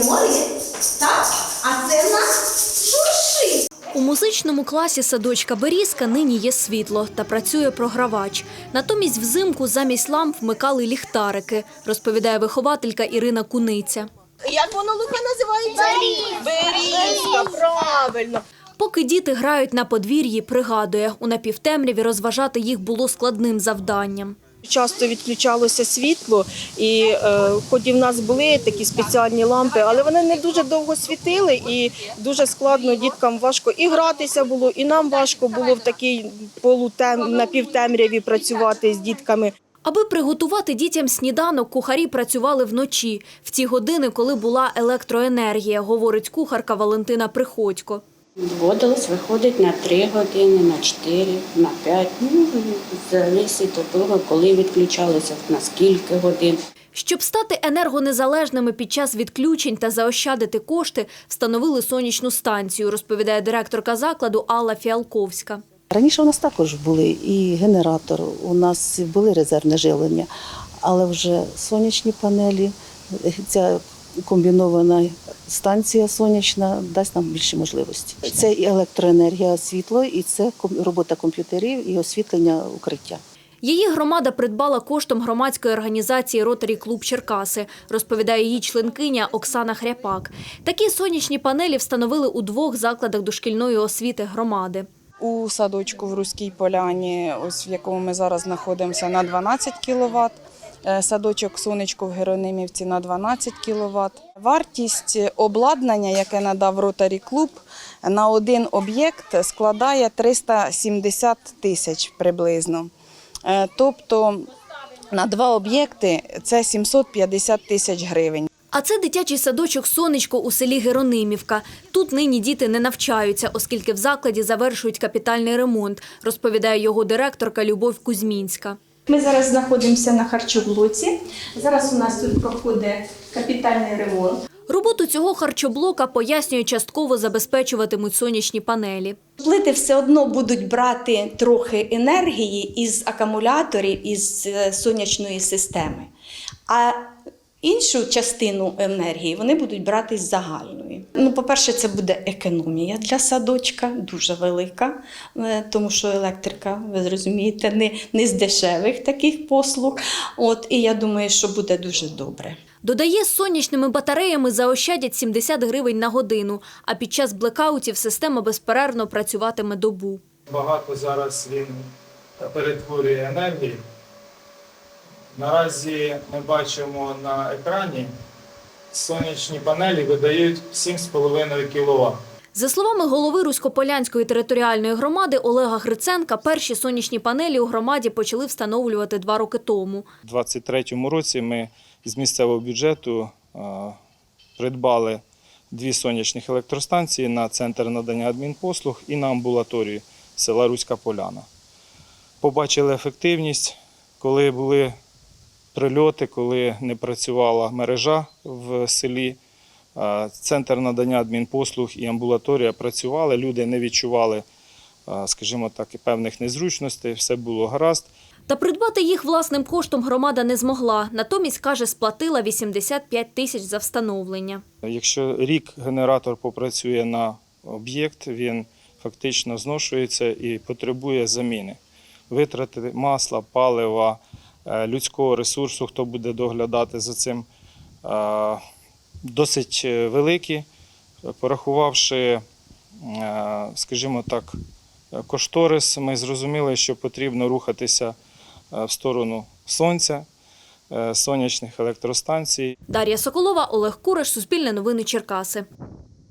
рис. Так? А це в нас шуршить. У музичному класі садочка Берізка нині є світло та працює програвач. Натомість взимку замість ламп вмикали ліхтарики, розповідає вихователька Ірина Куниця. Як воно лука називається? Берізка, правильно. Поки діти грають на подвір'ї, пригадує, у напівтемряві розважати їх було складним завданням. Часто відключалося світло, і е, хоч і в нас були такі спеціальні лампи, але вони не дуже довго світили, і дуже складно діткам важко і гратися було, і нам важко було в такій полутем напівтемряві працювати з дітками. Аби приготувати дітям сніданок, кухарі працювали вночі, в ті години, коли була електроенергія, говорить кухарка Валентина Приходько. Вводилось, виходить на 3 години, на 4, на 5. Ну, залежить від того, коли відключалося, на скільки годин. Щоб стати енергонезалежними під час відключень та заощадити кошти, встановили сонячну станцію, розповідає директорка закладу Алла Фіалковська. Раніше у нас також були і генератор, у нас були резервне живлення, але вже сонячні панелі, ця комбінована станція сонячна дасть нам більше можливості. Це і електроенергія, світло, і це робота комп'ютерів і освітлення укриття. Її громада придбала коштом громадської організації Ротарі Клуб Черкаси, розповідає її членкиня Оксана Хряпак. Такі сонячні панелі встановили у двох закладах дошкільної освіти громади. у садочку в Руській Поляні, ось в якому ми зараз знаходимося, на 12 кВт. Садочок сонечко в Геронимівці на 12 кВт. Вартість обладнання, яке надав Ротарі Клуб, на один об'єкт складає 370 тисяч приблизно. Е, Тобто на два об'єкти це 750 тисяч гривень. А це дитячий садочок Сонечко у селі Геронимівка. Тут нині діти не навчаються, оскільки в закладі завершують капітальний ремонт, розповідає його директорка Любов Кузьмінська. Ми зараз знаходимося на харчоблоці. Зараз у нас тут проходить капітальний ремонт. Роботу цього харчоблока пояснює частково забезпечуватимуть сонячні панелі. Плити все одно будуть брати трохи енергії із акумуляторів із е, сонячної системи. А іншу частину енергії вони будуть брати з загальної. Ну, по-перше, це буде економія для садочка, дуже велика, е, тому що електрика, ви зрозумієте, не, не з дешевих таких послуг. От, і я думаю, що буде дуже добре. Додає, з сонячними батареями заощадять 70 гривень на годину, а під час блекаутів система безперервно працюватиме добу. Багато зараз він перетворює енергії. Наразі ми бачимо на екрані, сонячні панелі видають 7,5 кВт. За словами голови Руськополянської територіальної громади Олега Гриценка, перші сонячні панелі у громаді почали встановлювати два роки тому. У 2023 році ми з місцевого бюджету е, придбали дві сонячних електростанції на центр надання адмінпослуг і на амбулаторію села Руська Поляна. Побачили ефективність, коли були прильоти, коли не працювала мережа в селі. е, Центр надання адмінпослуг і амбулаторія працювали, люди не відчували, е, скажімо так, певних незручностей, все було гаразд. Та придбати їх власним коштом громада не змогла. Натомість, каже, сплатила 85 тисяч за встановлення. Якщо рік генератор попрацює на об'єкт, він фактично зношується і потребує заміни. Витрати масла, палива, людського ресурсу, хто буде доглядати за цим, е, досить е, великі. Порахувавши, е, скажімо так, кошторис, ми зрозуміли, що потрібно рухатися е, в сторону сонця, е, сонячних електростанцій. Дар'я Соколова, Олег Кураш, Суспільне новини Черкаси.